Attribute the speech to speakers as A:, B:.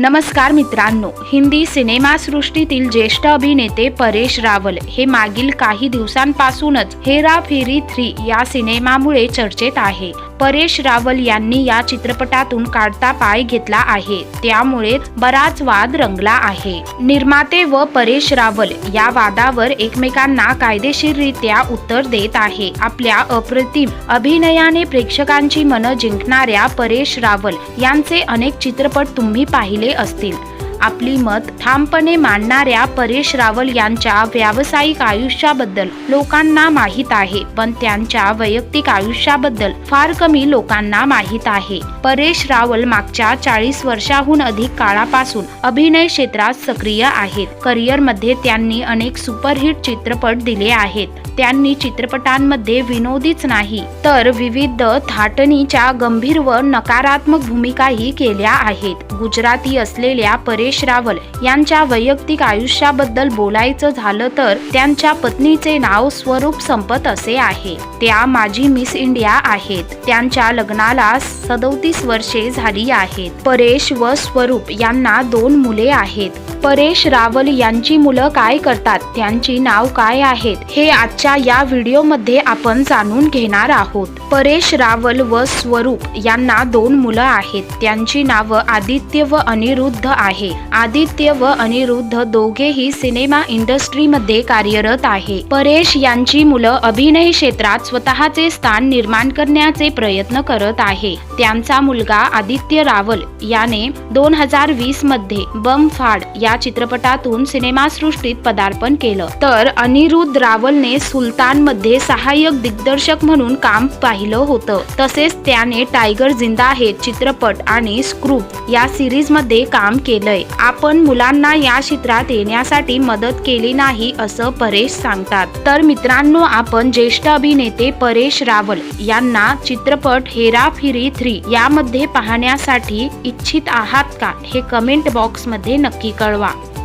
A: नमस्कार मित्रांनो हिंदी सिनेमासृष्टीतील ज्येष्ठ अभिनेते परेश रावल हे मागील काही दिवसांपासूनच हेरा फेरी थ्री या सिनेमामुळे चर्चेत आहे. परेश रावल यांनी या चित्रपटातून काढता पाय घेतला आहे. त्यामुळेच बराच वाद रंगला आहे. निर्माते व परेश रावल या वादावर एकमेकांना कायदेशीररित्या उत्तर देत आहे. आपल्या अप्रतिम अभिनयाने प्रेक्षकांची मनं जिंकणाऱ्या परेश रावल यांचे अनेक चित्रपट तुम्ही पाहिले असतील. आपली मत ठामपणे मांडणाऱ्या परेश रावल यांच्या व्यावसायिक आयुष्याबद्दल लोकांना माहीत आहे. पण त्यांच्या वैयक्तिक आयुष्याबद्दल फार कमी लोकांना माहीत आहे. परेश रावल मागच्या चाळीस वर्षाहून अधिक काळापासून अभिनय क्षेत्रात सक्रिय आहेत. करिअरमध्ये त्यांनी अनेक सुपरहिट चित्रपट दिले आहेत. त्यांनी चित्रपटांमध्ये विनोदीच नाही तर विविध थाटणीच्या गंभीर व नकारात्मक भूमिकाही केल्या आहेत. गुजराती असलेल्या परेश रावल यांच्या वैयक्तिक आयुष्याबद्दल बोलायचं झालं तर त्यांच्या पत्नीचे नाव स्वरूप संपत असे आहे. त्या माजी मिस इंडिया आहेत. त्यांच्या लग्नाला सदोतीस वर्षे झाली आहेत. परेश व स्वरूप यांना दोन मुले आहेत. परेश रावल यांची मुलं काय करतात? त्यांची नाव काय आहेत? हे आजच्या या व्हिडिओमध्ये आपण जाणून घेणार आहोत. परेश रावल व स्वरूप यांना दोन मुलं आहेत. त्यांची नावं आदित्य व अनिरुद्ध आहे. आदित्य व अनिरुद्ध दोघेही सिनेमा इंडस्ट्रीमध्ये कार्यरत आहे. परेश यांची मुलं अभिनय क्षेत्रात स्वतःचे स्थान निर्माण करण्याचे प्रयत्न करत आहे. त्यांचा मुलगा आदित्य रावल याने दोन हजार वीसमध्ये बम फाड या चित्रपटातून सिनेमासृष्टीत पदार्पण केलं. तर अनिरुद्ध रावलने सुलतानमध्ये सहाय्यक दिग्दर्शक म्हणून काम पाहिलं होतं. तसेच त्याने टायगर जिंदा आहे चित्रपट आणि स्क्रूप या सिरीजमध्ये काम केलंय. आपण मुलांना या चित्रात येण्यासाठी मदत केली नाही असं परेश सांगतात. तर मित्रांनो आपण ज्येष्ठ अभिनेते परेश रावल यांना चित्रपट हेराफेरी थ्री यामध्ये पाहण्यासाठी इच्छित आहात का हे कमेंट बॉक्समध्ये नक्की कळवा. 对吧